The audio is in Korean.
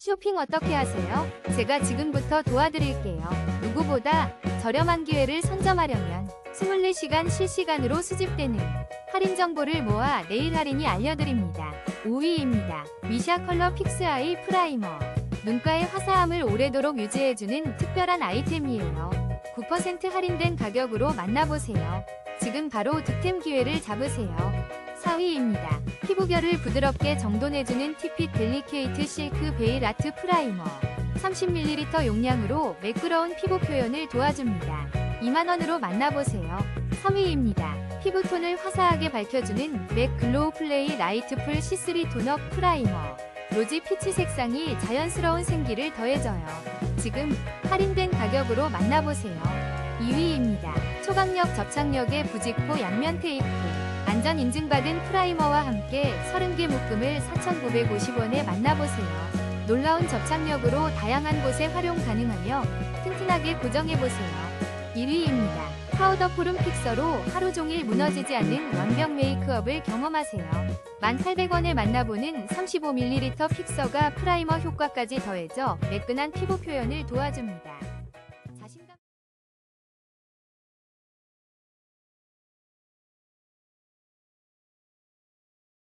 쇼핑 어떻게 하세요? 제가 지금부터 도와드릴게요. 누구보다 저렴한 기회를 선점하려면 24시간 실시간으로 수집되는 할인 정보를 모아 내일 할인이 알려드립니다. 5위입니다. 미샤 컬러 픽스 아이 프라이머. 눈가의 화사함을 오래도록 유지해주는 특별한 아이템이에요. 9% 할인된 가격으로 만나보세요. 지금 바로 득템 기회를 잡으세요. 4위입니다. 피부결을 부드럽게 정돈해주는 티핏 델리케이트 실크 베일 아트 프라이머. 30ml 용량으로 매끄러운 피부 표현을 도와줍니다. 2만원으로 만나보세요. 3위입니다. 피부톤을 화사하게 밝혀주는 맥 글로우 플레이 라이트 풀 C3 토너 프라이머. 로지 피치 색상이 자연스러운 생기를 더해줘요. 지금 할인된 가격으로 만나보세요. 2위입니다. 초강력 접착력의 부직포 양면 테이프. 안전 인증받은 프라이머와 함께 30개 묶음을 4,950원에 만나보세요. 놀라운 접착력으로 다양한 곳에 활용 가능하며 튼튼하게 고정해보세요. 1위입니다. 파우더 포름 픽서로 하루 종일 무너지지 않는 완벽 메이크업을 경험하세요. 1,800원에 만나보는 35ml 픽서가 프라이머 효과까지 더해져 매끈한 피부 표현을 도와줍니다.